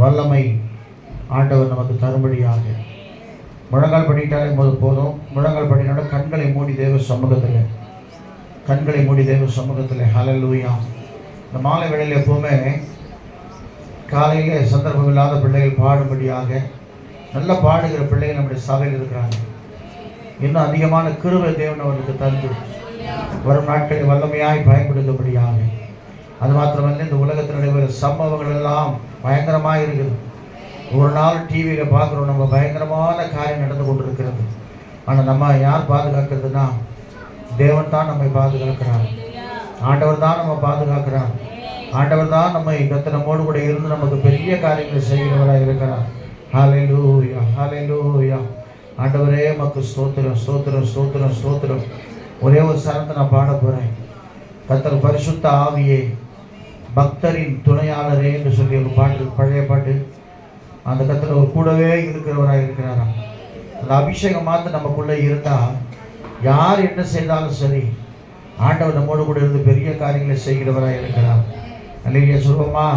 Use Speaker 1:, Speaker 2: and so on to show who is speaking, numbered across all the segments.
Speaker 1: வல்லமை ஆண்டவர் நமக்கு தரும்படியாக. முழங்கால் பண்ணிட்டாலே போது போதும். முழங்கால் பண்ணினோட கண்களை மூடி தேவ சமூகத்தில். கண்களை மூடி தேவ சமூகத்தில். ஹலலூயா இந்த மாலை வேளையில் எப்போவுமே காலையில் சந்தர்ப்பம் இல்லாத பிள்ளைகள் பாடும்படியாக நல்லா பாடுகிற பிள்ளைகள் நம்முடைய சபையில் இருக்கிறாங்க. இன்னும் அதிகமான கிருவை தேவன் அவர்களுக்கு தந்து வரும் நாட்களில் வல்லமையாய் பயன்படுத்தும்படியாக. அது மாத்திரமல்ல இந்த உலகத்தில் நடைபெறும் சம்பவங்கள் எல்லாம் பயங்கரமாக இருக்குது. ஒரு நாள் டிவியில் பார்க்குறோம் நம்ம பயங்கரமான காரியம் நடந்து கொண்டிருக்கிறது. ஆனால் நம்ம யார் பாதுகாக்கிறதுனா தேவன் தான் நம்மை பாதுகாக்கிறார். ஆண்டவர் தான் நம்ம பாதுகாக்கிறார். ஆண்டவர் தான் நம்மை கத்த நம்மோடு கூட இருந்து நமக்கு பெரிய காரியங்களை செய்கிறவராக இருக்கிறார். ஹalleluya ஹalleluya ஆண்டவரே மக்கு ஸ்தோத்திரம் ஸ்தோத்திரம் ஸ்தோத்திரம் ஸ்தோத்திரம். ஒரே ஒரு சரணத்தை நான் பாட போகிறேன் கத்தர் பரிசுத்த ஆவியே பக்தரின் துணையாளரே என்று சொல்லி ஒரு பாட்டு பழைய பாட்டு. அந்த கத்துல ஒரு கூடவே இருக்கிறவராக இருக்கிறாராம். அந்த அபிஷேகம் மாத்திரம் நமக்குள்ளே இருந்தால் யார் என்ன செய்தாலும் சரி ஆண்டவர் நம்மோடு கூட இருந்து பெரிய காரியங்களை செய்கிறவராக இருக்கிறார். அல்லையா சொல்லுவோமா?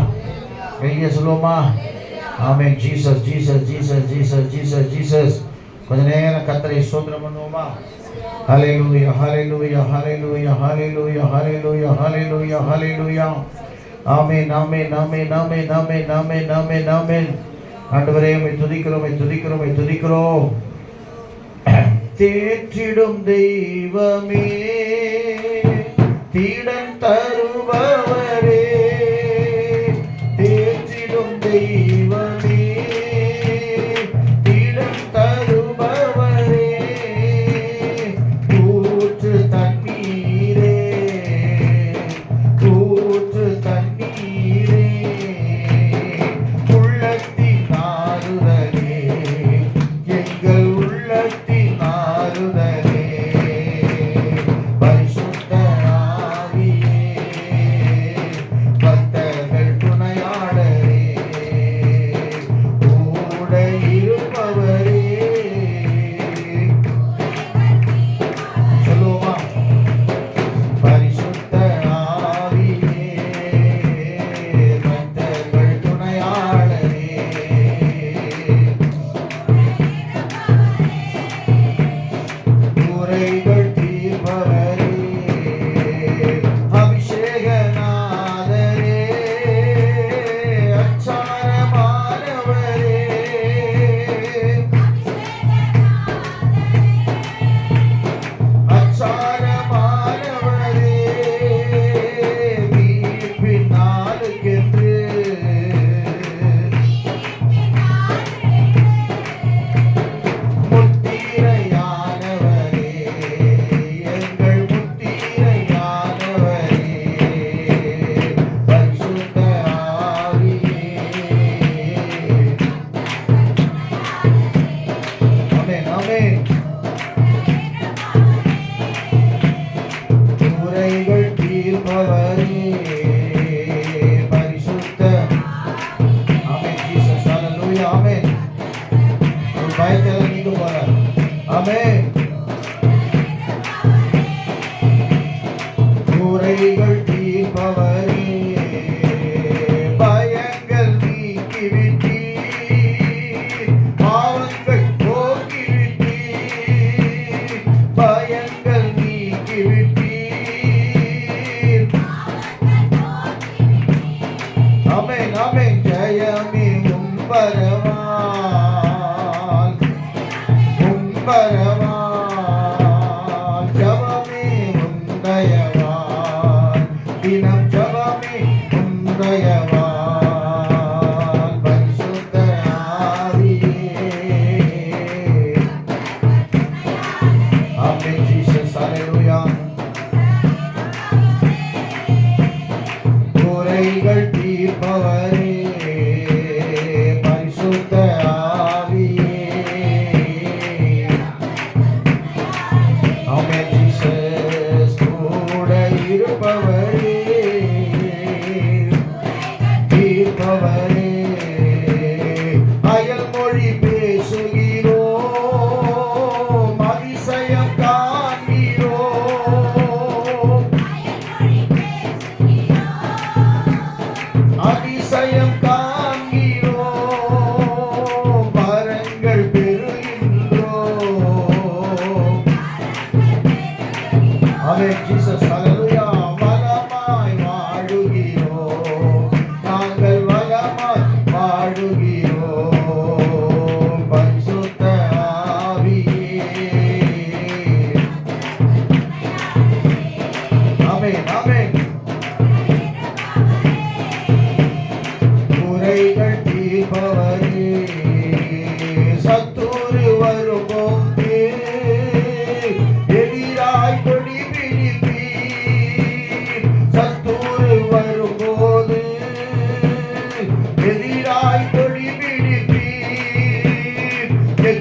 Speaker 1: வெளியே சொல்லுவோமா? ஆமே Jesus Jesus Jesus Jesus Jesus Jesus. கொஞ்ச நேரம் கத்தரை சோதனம் பண்ணுவோமா? ஹalleluya ஹalleluya லூயா ஹalleluya லூயா ஹalleluya லூயா ஆமேன் ஆமேன் ஆமேன் ஆமேன் ஆமேன் ஆமேன் ஆமேன் ஆமேன். ஆண்டவரே உம்மை துதிக்கிறோம் உம்மை துதிக்கிறோம் உம்மை துதிக்கிறோம். தேற்றிடும் தெய்வமே தீடன் தருபவரே. தேற்றிடும் தெய்வம் காய்ச்சல் நீங்க போற ஆமே குறைகள் தீர்ப்பவரே பயங்கள் நீக்கி விட்டீர் பாவங்கள் போக்கி விட்டீர்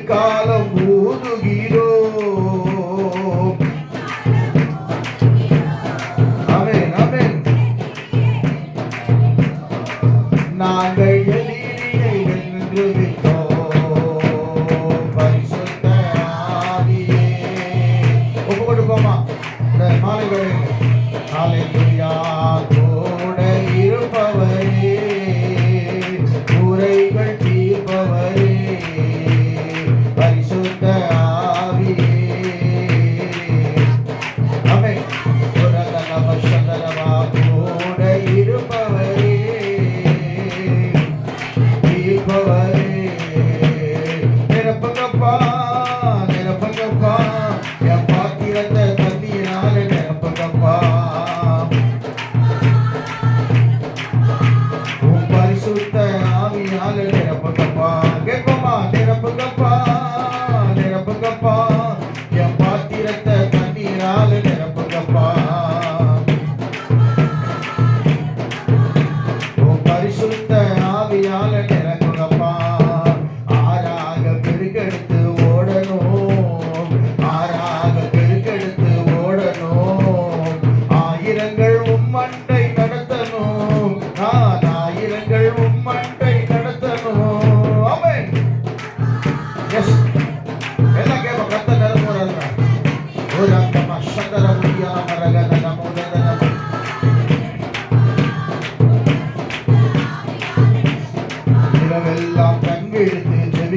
Speaker 1: காலம் São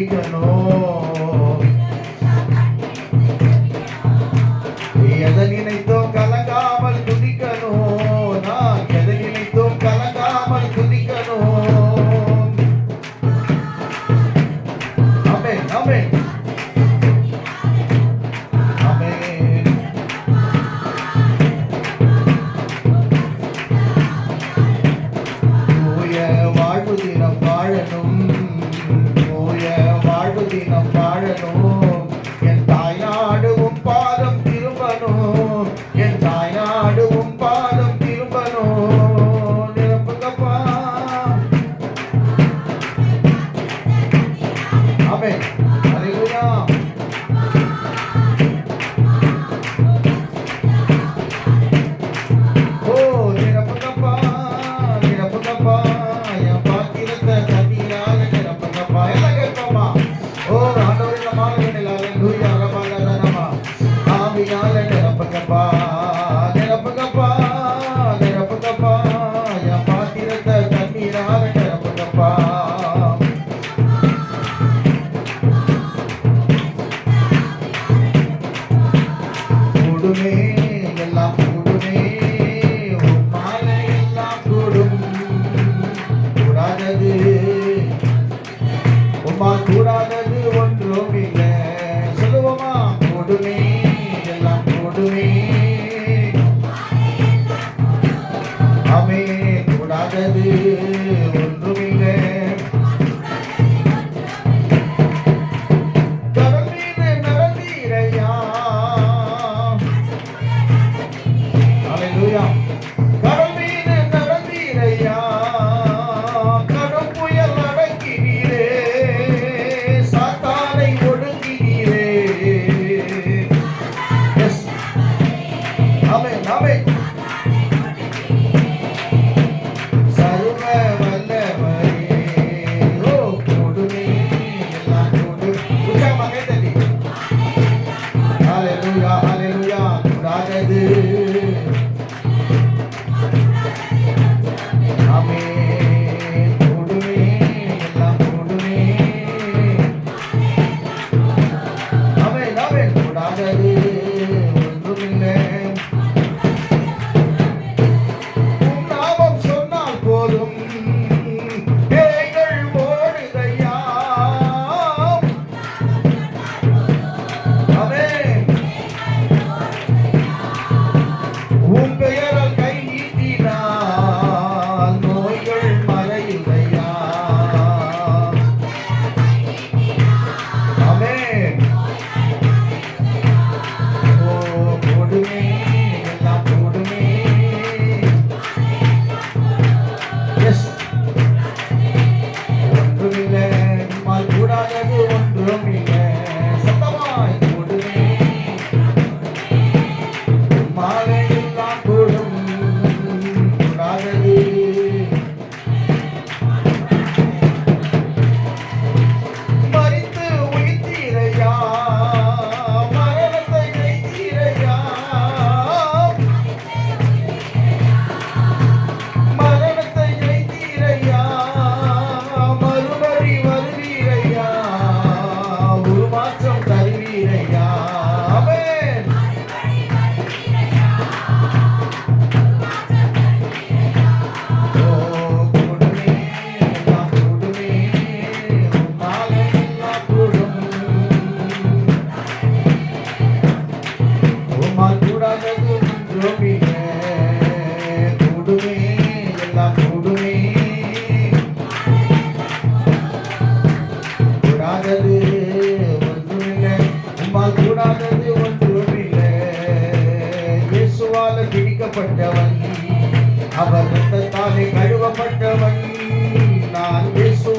Speaker 1: Mexicano. கூடுமே எல்லாம்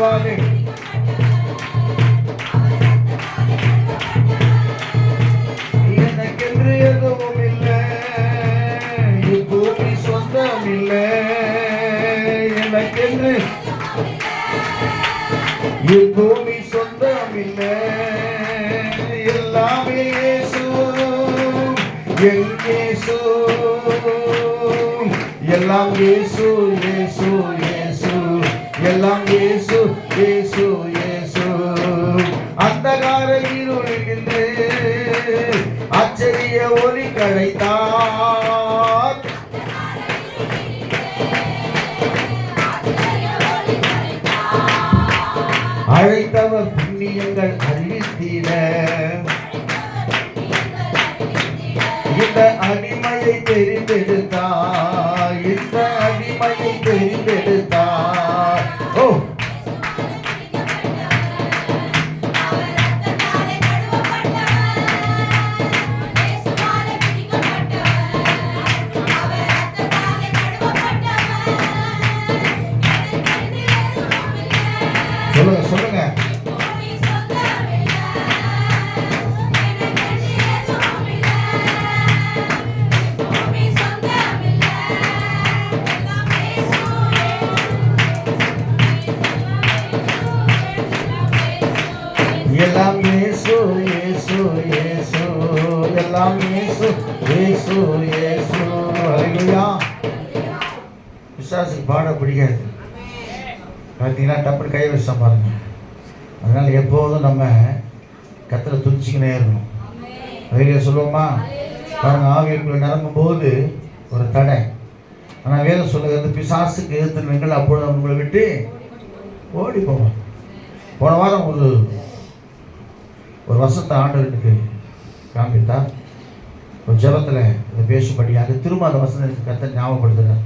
Speaker 1: உருவாகு எனக்கென்று எதுவும் இல்லை. இப்பூமி சொந்தம் இல்லை. எனக்கென்று இப்பூமி சொந்தம் இல்லை. எல்லாமே என் இயேசு. எல்லாம் இயேசு இயேசு இயேசு. எல்லாம் இயேசு இயேசு. அந்தகார இருளில் நின்று ஆச்சரிய ஒளி கழைத்தார் அழைத்தவர் புண்ணியங்கள் அறிவித்தீர. இந்த அடிமையை தெரிந்தெடுத்தார் இந்த அடிமையை தெரிந்தெடுத்தார் இயேசு இயேசு. ஹalleluya. விசாசுக்கு பாட பிடிக்காது பார்த்தீங்கன்னா டப்புனு கை வச்சா பாருங்க அதனால எப்போதும் நம்ம கத்தில் துணிச்சிக்கினே இருக்கணும். வேலையை சொல்லுவோமா? பாருங்க ஆவியக்குள்ள நிரம்பும் போது ஒரு தடை. ஆனால் வேதம் சொல்லுகிறது பிசாசுக்கு எதிர்த்து அப்பொழுது அவங்களை விட்டு ஓடி போவோம் போன வாரம் ஒரு ஒரு வருஷத்தை ஆண்டவருக்கு காண்பித்தார். ஒரு ஜெபத்தில் இதை பேசும்படியாக திரும்ப அந்த வசனத்தை கத்த ஞாபகப்படுத்துகிறார்